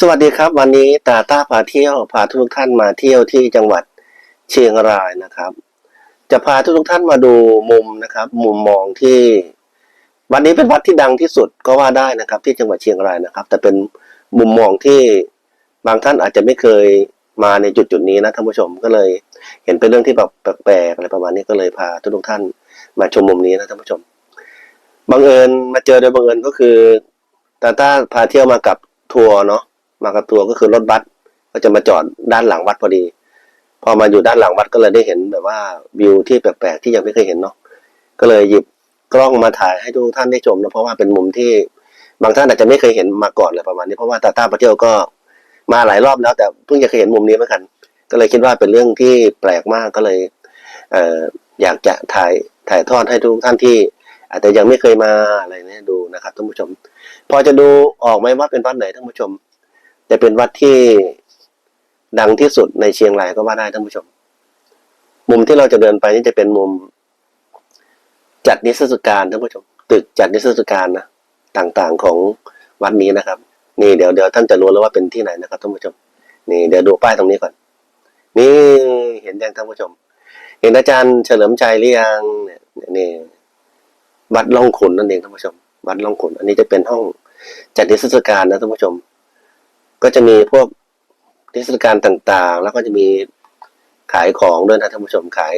สวัสดีครับ วันนี้ตาต้าพาเที่ยวพาทุกท่านมาเที่ยวที่จังหวัดเชียงรายนะครับ จะพาทุกท่านมาดูมุมนะครับ มุมมองที่วัดนี้เป็นวัดที่ดังที่สุดก็ว่าได้นะครับ ที่จังหวัดเชียงรายนะครับ แต่เป็นมุมมองที่บางท่านอาจจะไม่เคยมาในจุดจุดนี้นะท่านผู้ชมก็เลย เห็นเป็นเรื่องที่แบบแปลกๆอะไรประมาณนี้ก็เลยพาทุกท่านมาชมมุมนี้นะท่านผู้ชมบังเอิญมาเจอโดยบังเอิญก็คือตาต้าพาเที่ยวมากับทัวร์เนาะ มากับทัวก็คือรถบัสก็จะมาจอดด้านหลังวัดพอดี พอมาอยู่ด้านหลังวัดก็เลยได้เห็นแบบว่าวิวที่แปลกๆที่ยังไม่เคยเห็นเนาะก็เลยหยิบกล้องมาถ่ายให้ทุกท่านได้ชมนะเพราะว่าเป็นมุมที่บางท่านอาจจะไม่เคยเห็นมาก่อนเลยประมาณนี้เพราะว่าตาต้าปาเที่ยวก็มาหลายรอบแล้ว แต่เพิ่งจะเคยเห็นมุมนี้เหมือนกัน ก็เลยคิดว่าเป็นเรื่องที่แปลกมากก็เลยเอออยากจะถ่ายถ่ายทอดให้ทุกท่านที่อาจจะยังไม่เคยมาอะไรเนี่ยดูนะครับท่านผู้ชม พอจะดูออกไหมว่าเป็นวัดไหนท่านผู้ชม จะเป็นวัดที่ดังที่สุดในเชียงรายก็ว่าได้ท่านผู้ชม มุมที่เราจะเดินไปนี่จะเป็นมุม จัดนิทรรศการท่านผู้ชม ตึกจัดนิทรรศการนะต่างๆของวัดนี้นะครับ นี่เดี๋ยวเดี๋ยวท่านจะรู้แล้วว่าเป็นที่ไหนนะครับท่านผู้ชม นี่เดี๋ยวดูป้ายตรงนี้ก่อน นี่เห็นยังท่านผู้ชม เห็นอาจารย์เฉลิมชัยหรือยังเนี่ยนี่วัดล่องขุนนั่นเองท่านผู้ชม วัดล่องขุน อันนี้จะเป็นห้องจัดนิทรรศการนะท่านผู้ชม ก็จะมีพวกนิทศการต่างๆ แล้วก็จะมีขายของด้วยนะท่านผู้ชมขาย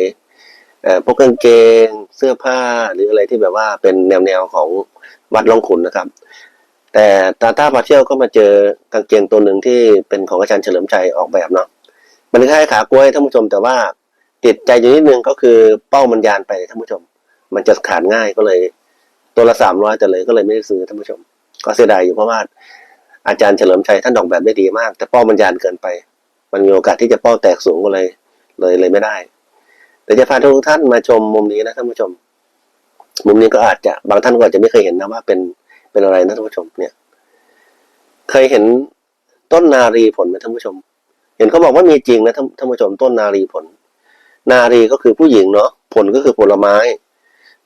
พวกกางเกงเสื้อผ้าหรืออะไรที่แบบว่าเป็นแนวๆของวัดลองขุนนะครับ แต่ตาต้ามาเที่ยวก็มาเจอกางเกงตัวหนึ่งที่เป็นของอาจารย์เฉลิมชัยออกแบบเนาะมันคล้ายขากล้วยท่านผู้ชม แต่ว่าติดใจอยู่นิดนึงก็คือเป้ามันยานไปท่านผู้ชม มันจะขาดง่ายก็เลย ตัวละสามร้อยแต่เลยก็เลยไม่ได้ซื้อท่านผู้ชม ก็เสียดายอยู่เพราะว่า อาจารย์เฉลิมชัยท่านออกแบบได้ดีมาก แต่ป้ามันยานเกินไป มันมีโอกาสที่จะป้าแตกสูงก็เลย เลยเลยไม่ได้แต่จะพาทุกท่านมาชมมุมนี้นะท่านผู้ชม มุมนี้ก็อาจจะบางท่านก็อาจจะไม่เคยเห็นนะว่าเป็นเป็นอะไรนะท่านผู้ชมเนี่ย เคยเห็นต้นนารีผลไหมท่านผู้ชม เห็นเขาบอกว่ามีจริงนะท่านท่านผู้ชมต้นนารีผล นารีก็คือผู้หญิงเนาะผลก็คือผลไม้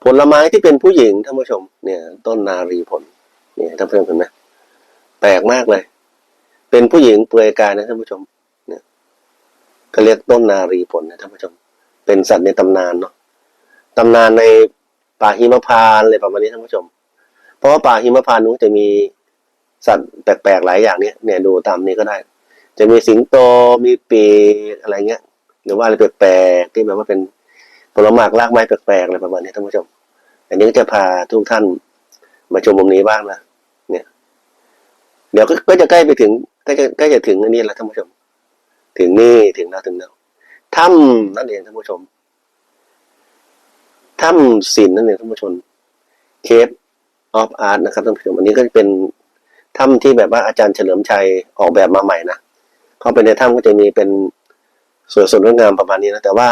ผลไม้ที่เป็นผู้หญิงท่านผู้ชม เนี่ย ต้นนารีผลเนี่ยท่านผู้ชมเห็นไหม แปลกมากเลย เป็นผู้หญิงเปลือยกายนะท่านผู้ชมเนี่ยก็เรียกต้นนารีผลนะท่านผู้ชม เป็นสัตว์ในตำนานเนาะตำนานในป่าหิมพานต์อะไรประมาณนี้ท่านผู้ชม เพราะว่าป่าหิมพานต์นู้นจะมีสัตว์แปลกๆหลายอย่างเนี่ยเนี่ยดูตามนี้ก็ได้ จะมีสิงโตมีปีกอะไรเงี้ยหรือว่าอะไรแปลกๆที่แบบว่าเป็นผลไม้รากไม้แปลกๆอะไรประมาณนี้ท่านผู้ชม อันนี้ก็จะพาทุกท่านมาชมมุมนี้บ้างนะ เดี๋ยวก็ก็จะใกล้ไปถึงใกล้จะใกล้จะถึงอันนี้แล้วท่านผู้ชม ถึงนี่ถึงแล้วถึงแล้วถ้ำนั่นเองท่านผู้ชมถ้ำศิลป์นั่นเองท่านผู้ชมเคปออฟอาร์ตนะครับท่านผู้ชมอันนี้ก็จะเป็นถ้ำที่แบบว่าอาจารย์เฉลิมชัยออกแบบมาใหม่นะเข้าไปในถ้ำก็จะมีเป็นสวยสดงดงามประมาณนี้นะแต่ว่า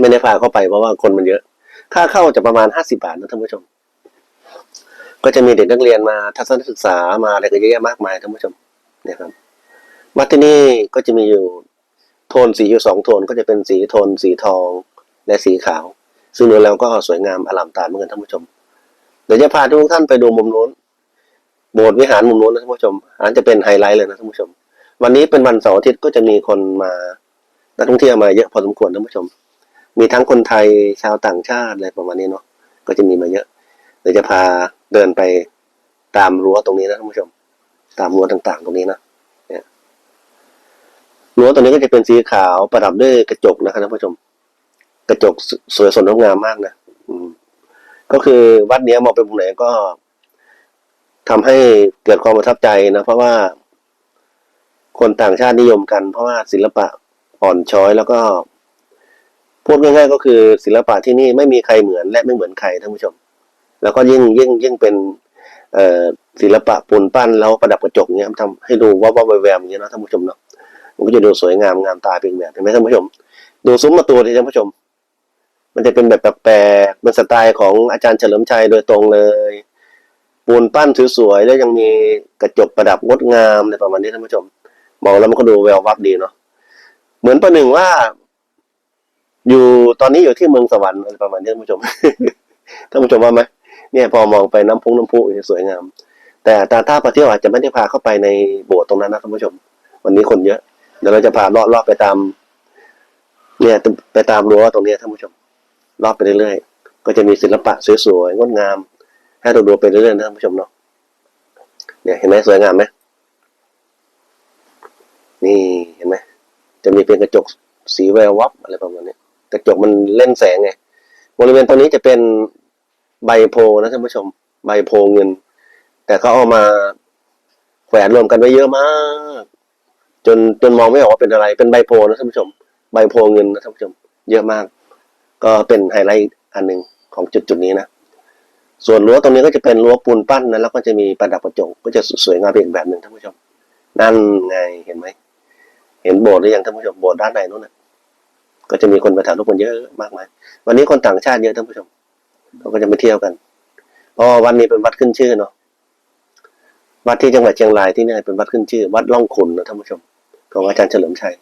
ไม่ได้พาเข้าไปเพราะว่าคนมันเยอะ ค่าเข้าจะประมาณห้าสิบาทนะท่านผู้ชม ก็จะมีเด็กนักเรียนมาทัศนศึกษามาอะไรก็เยอะแยะมากมายท่านผู้ชมเนี่ยครับวัดที่นี่ก็จะมีอยู่โทนสีอยู่สองโทนก็จะเป็นสีโทน สีทองและสีขาว ซึ่งดูแล้วก็สวยงามอลัมตาเหมือนกันท่านผู้ชม เดี๋ยวจะพาทุกท่านไปดูมุมนู้น โบสถ์วิหารมุมนู้นนะท่านผู้ชมอันจะเป็นไฮไลท์เลยนะท่านผู้ชม วันนี้เป็นวันเสาร์อาทิตย์ก็จะมีคนมานักท่องเที่ยวมาเยอะพอสมควรท่านผู้ชม มีทั้งคนไทยชาวต่างชาติอะไรประมาณนี้เนาะก็จะมีมาเยอะเดี๋ยวจะพา เดินไปตามรั้วตรงนี้นะท่านผู้ชม ตามรั้วต่างๆ ตรงนี้นะเนี่ยรั้วตรงนี้ก็จะเป็นสีขาวประดับด้วยกระจกนะครับท่านผู้ชม กระจกสวยสดงดงามมากนะอืมก็คือวัดเนี้ยมองไปมุมไหนก็ทำให้เกิดความประทับใจนะเพราะว่า คนต่างชาตินิยมกัน เพราะว่าศิลปะอ่อนช้อยแล้วก็พูดง่ายๆก็คือศิลปะที่นี่ไม่มีใครเหมือนและไม่เหมือนใครท่านผู้ชม แล้วก็ยิ่งยิ่งยิ่งเป็นศิลปะปูนปั้นแล้วประดับกระจกเนี้ยทำให้ดูว่าว่าแววๆอย่างเงี้ยเนาะท่านผู้ชมเนาะมันก็จะดูสวยงามงามตาเป็นแบบเห็นไหมท่านผู้ชม ดูซุ้มประตูที่ท่านผู้ชม มันจะเป็นแบบแปลกๆเป็นสไตล์ของอาจารย์เฉลิมชัยโดยตรงเลยปูนปั้นสวยๆแล้วยังมีกระจกประดับงดงามในประมาณนี้ท่านผู้ชมมองแล้วมันก็ดูแวววับดีเนาะเหมือนประหนึ่งว่า อยู่ตอนนี้อยู่ที่เมืองสวรรค์อะไรประมาณนี้ท่านผู้ชมท่านผู้ชมว่าไหม เนี่ยพอมองไปน้ำพุน้ำพุเนี่ยสวยงาม แต่ตาต้าพาเที่ยวอาจจะไม่ได้พาเข้าไปในโบสถ์ตรงนั้นนะท่านผู้ชม วันนี้คนเยอะเดี๋ยวเราจะพาเลาะเลาะไปตาม เนี่ยไปตามรั้วตรงเนี้ยท่านผู้ชมเลาะไปเรื่อยๆก็จะมีศิลปะสวยๆงดงาม ให้เราดูไปเรื่อยๆนะท่านผู้ชมเนาะเนี่ยเห็นไหมสวยงามไหมนี่เห็นไหมจะมีเป็นกระจกสีแวววับอะไรประมาณนี้กระจกมันเล่นแสงไงบริเวณตรงนี้จะเป็น ใบโพนะท่านผู้ชม ใบโพเงิน แต่เขาเอามาแขวนรวมกันไว้เยอะมาก จนจนมองไม่ออกว่าเป็นอะไร เป็นใบโพนะท่านผู้ชม ใบโพเงินนะท่านผู้ชม เยอะมาก ก็เป็นไฮไลท์อันหนึ่งของจุดจุดนี้นะ ส่วนรั้วตรงนี้ก็จะเป็นรั้วปูนปั้นนะแล้วก็จะมีประดับกระจกก็จะสวยงามเป็นอีกแบบหนึ่งท่านผู้ชม นั่นไงเห็นไหมเห็นโบสถ์หรือยังท่านผู้ชมโบสถ์ด้านในนู้นนะก็จะมีคนไปถ่ายรูปกันเยอะมากมายวันนี้คนต่างชาติเยอะท่านผู้ชม เขาก็จะไปเที่ยวกัน เพราะวันนี้เป็นวัดขึ้นชื่อเนาะวัดที่จังหวัดเชียงรายที่นี่เป็นวัดขึ้นชื่อ วัดล่องขุนนะท่านผู้ชม ของอาจารย์เฉลิมชัย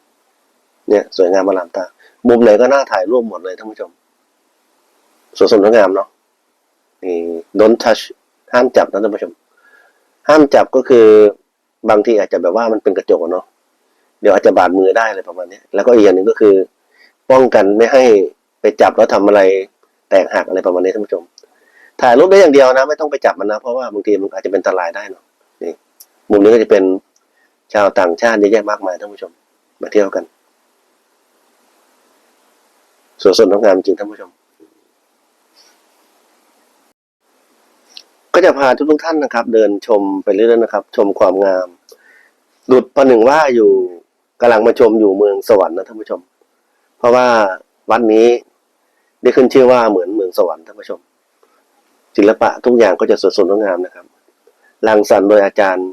เนี่ยสวยงามมาลามตา มุมไหนก็น่าถ่ายรูปหมดเลยท่านผู้ชมสวยสดงดงามเนาะนี่ don't touch ห้ามจับนะท่านผู้ชม ห้ามจับก็คือบางทีอาจจะแบบว่ามันเป็นกระจกเนาะเดี๋ยวอาจจะบาดมือได้อะไรประมาณนี้แล้วก็อีกอย่างหนึ่งก็คือ ป้องกันไม่ให้ไปจับแล้วทำอะไร แตกหักอะไรประมาณนี้ท่านผู้ชม ถ่ายรูปได้อย่างเดียวนะ ไม่ต้องไปจับมันนะ เพราะว่าบางทีมันอาจจะเป็นอันตรายได้เนาะนี่มุมนี้ก็จะเป็นชาวต่างชาติเยอะแยะมากมายท่านผู้ชม มาเที่ยวกันสวยสดงดงามจริงท่านผู้ชม ก็จะพาทุกทุกท่านนะครับ เดินชมไปเรื่อยๆนะครับ ชมความงามดุดประหนึ่งว่าอยู่กำลังมาชมอยู่เมืองสวรรค์นะท่านผู้ชม เพราะว่าวัดนี้ ได้ขึ้นชื่อว่าเหมือนเมืองสวรรค์ท่านผู้ชม ศิลปะทุกอย่างก็จะสวยสดงดงามนะครับรังสรรค์โดยอาจารย์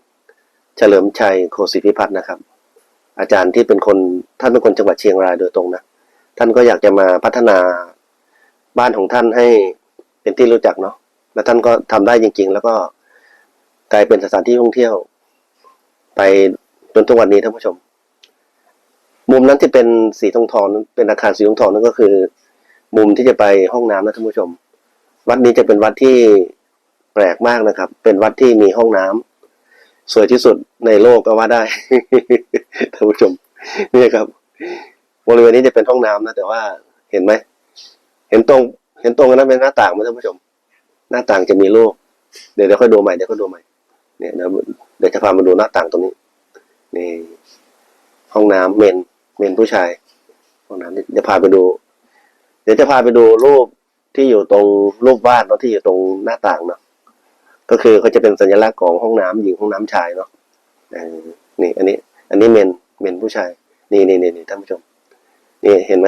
เฉลิมชัยโคศิพิพัฒน์นะครับ อาจารย์ที่เป็นคนท่านเป็นคนจังหวัดเชียงรายโดยตรงนะท่านก็อยากจะมาพัฒนาบ้านของท่านให้เป็นที่รู้จักเนาะและท่านก็ทำได้จริง ๆ แล้วก็กลายเป็นสถานที่ท่องเที่ยว ไปจนทุกวันนี้ท่านผู้ชม มุมนั้นที่เป็นสีทองทองนั้นเป็นอาคารสีทองทองนั่นก็คือ มุมที่จะไปห้องน้ำนะท่านผู้ชม วัดนี้จะเป็นวัดที่แปลกมากนะครับ เป็นวัดที่มีห้องน้ำสวยที่สุดในโลกก็ว่าได้ท่านผู้ชมนี่ครับ บริเวณนี้จะเป็นห้องน้ำนะแต่ว่าเห็นไหมเห็นตรง เห็นตรงกันนั้นเป็นหน้าต่างไหมท่านผู้ชม หน้าต่างจะมีรูปเดี๋ยวเดี๋ยวค่อยดูใหม่เดี๋ยวค่อยดูใหม่เนี่ยนะเดี๋ยวจะพามาดูหน้าต่างตรงนี้นี่ห้องน้ำเมนเมนผู้ชายห้องน้ำนี่เดี๋ยวพาไปดู ดี๋ยวจะพาไปดูรูปที่อยู่ตรงรูปวาดเนาะที่อยู่ตรงหน้าต่างเนาะก็คือเขาจะเป็นสัญลักษณ์ของห้องน้ำหญิงห้องน้ำชายเนาะนี่อันนี้ อันนี้เมนเมนผู้ชาย นี่นี่นี่นี่ท่านผู้ชม นี่เห็นไหม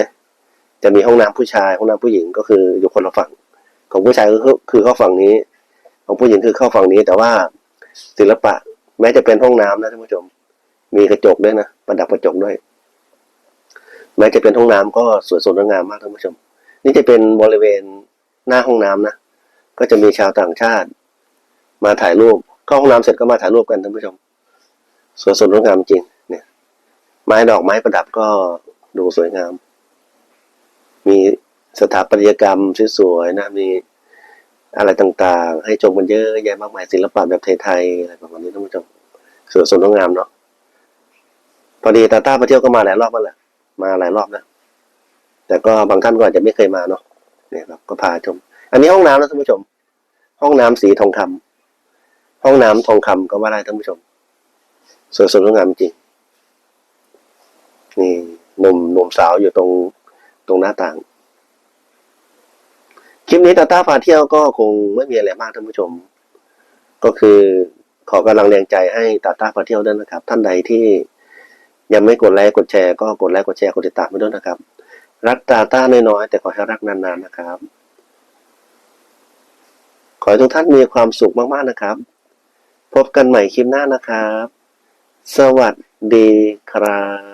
จะมีห้องน้ำผู้ชายห้องน้ำผู้หญิงก็คืออยู่คนละฝั่ง ของผู้ชายก็คือคือเข้าฝั่งนี้ ของผู้หญิงคือเข้าฝั่งนี้ แต่ว่าศิลปะ แม้จะเป็นห้องน้ำนะท่านผู้ชม มีกระจกด้วยนะประดับกระจกด้วย แม้จะเป็นห้องน้ำก็สวยสดงดงามมากท่านผู้ชม นี่จะเป็นบริเวณหน้าห้องน้ำนะ ก็จะมีชาวต่างชาติ มาถ่ายรูปเข้าห้องน้ำเสร็จก็มาถ่ายรูปกันท่านผู้ชม สวยสดงดงามจริง เนี่ย ไม้ดอกไม้ประดับก็ดูสวยงาม มีสถาปัตยกรรมสวยๆนะ มีอะไรต่างๆ ให้ชมกันเยอะแยะมากมายศิลปะแบบไทยๆอะไรประมาณนี้ท่านผู้ชมสวยสดงดงามเนาะพอดีตาต้าไปเที่ยวก็มาหลายรอบแล้วแหละมาหลายรอบแล้ว แต่ก็บางท่านก็อาจจะไม่เคยมาเนาะเนี่ยครับก็พาชม อันนี้ห้องน้ำนะท่านผู้ชม ห้องน้ำสีทองคำห้องน้ำทองคำก็ว่าได้ท่านผู้ชม สวยสดงดงามจริง นี่หนุ่มหนุ่มสาวอยู่ตรงตรงหน้าต่าง คลิปนี้ตาต้าพาเที่ยวก็คงไม่มีอะไรมากท่านผู้ชม ก็คือขอกำลังแรงใจให้ตาต้าพาเที่ยวด้วยนะครับ ท่านใดที่ยังไม่กดไลค์กดแชร์ก็กดไลค์กดแชร์กดติดตามไปด้วยนะครับ รักตาต้าน้อยๆแต่ขอให้รักนานๆนะครับ ขอให้ทุกท่านมีความสุขมากๆนะครับ พบกันใหม่คลิปหน้านะครับ สวัสดีครับ